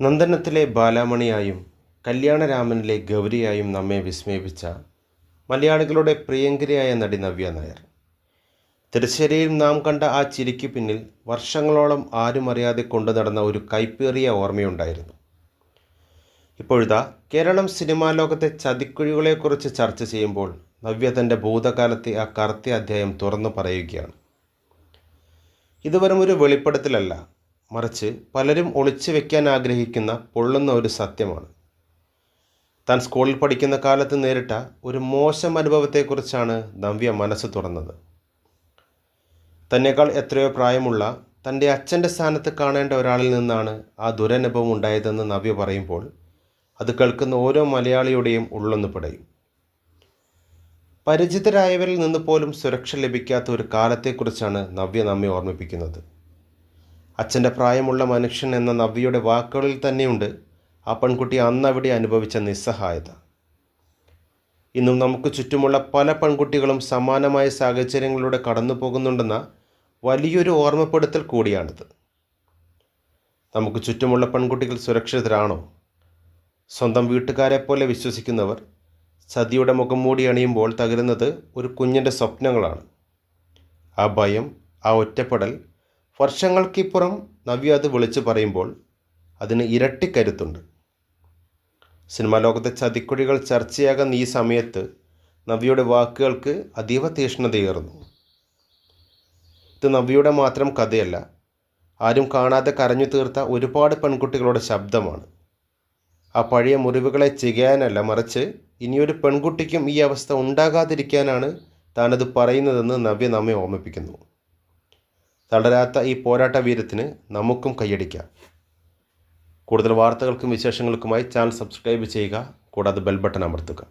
നന്ദനത്തിലെ ബാലാമണിയായും കല്യാണരാമനിലെ ഗൗരിയായും നമ്മെ വിസ്മയിപ്പിച്ച മലയാളികളുടെ പ്രിയങ്കരിയായ നടി നവ്യ നായർ. തിരശ്ശേരിയിൽ നാം കണ്ട ആ ചിരിക്ക് പിന്നിൽ വർഷങ്ങളോളം ആരും അറിയാതെ കൊണ്ടു നടന്ന ഒരു കൈപ്പേറിയ ഓർമ്മയുണ്ടായിരുന്നു. ഇപ്പോഴിതാ കേരളം സിനിമാ ലോകത്തെ ചതിക്കുഴികളെക്കുറിച്ച് ചർച്ച ചെയ്യുമ്പോൾ നവ്യ തന്റെ ഭൂതകാലത്തെ ആ കറുത്ത അധ്യായം തുറന്നു പറയുകയാണ്. ഇതുവരും ഒരു വെളിപ്പെടുത്തലല്ല മറിച്ച് പലരും ഒളിച്ചു വെക്കാൻ ആഗ്രഹിക്കുന്ന പൊള്ളുന്ന ഒരു സത്യമാണ്. താൻ സ്കൂളിൽ പഠിക്കുന്ന കാലത്ത് നേരിട്ട ഒരു മോശം അനുഭവത്തെക്കുറിച്ചാണ് നവ്യ മനസ്സ് തുറന്നത്. തന്നെക്കാൾ എത്രയോ പ്രായമുള്ള തന്റെ അച്ഛന്റെ സ്ഥാനത്ത് കാണേണ്ട ഒരാളിൽ നിന്നാണ് ആ ദുരനുഭവം ഉണ്ടായതെന്ന് നവ്യ പറയുമ്പോൾ അത് കേൾക്കുന്ന ഓരോ മലയാളിയുടെയും ഉള്ളൊന്ന് പിടയും. പരിചിതരായവരിൽ നിന്ന് പോലും സുരക്ഷ ലഭിക്കാത്ത ഒരു കാലത്തെക്കുറിച്ചാണ് നവ്യ നമ്മെ ഓർമ്മിപ്പിക്കുന്നത്. അച്ഛന്റെ പ്രായമുള്ള മനുഷ്യൻ എന്ന നവ്യയുടെ വാക്കുകളിൽ തന്നെയുണ്ട് ആ പെൺകുട്ടി അന്നവിടെ അനുഭവിച്ച നിസ്സഹായത. ഇന്നും നമുക്ക് ചുറ്റുമുള്ള പല പെൺകുട്ടികളും സമാനമായ സാഹചര്യങ്ങളിലൂടെ കടന്നു പോകുന്നുണ്ടെന്ന വലിയൊരു ഓർമ്മപ്പെടുത്തൽ കൂടിയാണിത്. നമുക്ക് ചുറ്റുമുള്ള പെൺകുട്ടികൾ സുരക്ഷിതരാണോ? സ്വന്തം വീട്ടുകാരെ പോലെ വിശ്വസിക്കുന്നവർ സതിയുടെ മുഖം മൂടി അണിയുമ്പോൾ തകരുന്നത് ഒരു കുഞ്ഞിന്റെ സ്വപ്നങ്ങളാണ്. ആ ഭയം ആ ഒറ്റപ്പെടൽ വർഷങ്ങൾക്കിപ്പുറം നവ്യ അത് വിളിച്ചു പറയുമ്പോൾ അതിന് ഇരട്ടിക്കരുത്തുണ്ട് സിനിമാ ലോകത്തെ ചതിക്കുഴികൾ ചർച്ചയാകുന്ന ഈ സമയത്ത് നവ്യയുടെ വാക്കുകൾക്ക് അതീവ തീഷ്ണതയേറുന്നു. ഇത് നവ്യയുടെ മാത്രം കഥയല്ല ആരും കാണാതെ കരഞ്ഞു തീർത്ത ഒരുപാട് പെൺകുട്ടികളുടെ ശബ്ദമാണ്. ആ പഴയ മുറിവുകളെ ചികയാനല്ല മറിച്ച് ഇനിയൊരു പെൺകുട്ടിക്കും ഈ അവസ്ഥ ഉണ്ടാകാതിരിക്കാനാണ് താനത് പറയുന്നതെന്ന് നവ്യ നമ്മെ ഓർമ്മിപ്പിക്കുന്നു. തളരാത്ത ഈ പോരാട്ട വീരത്തിന് നമുക്കും കൈയടിക്കാം. കൂടുതൽ വാർത്തകൾക്കും വിശേഷങ്ങൾക്കുമായി ചാനൽ സബ്സ്ക്രൈബ് ചെയ്യുക. കൂടാതെ ബെൽ ബട്ടൺ അമർത്തുക.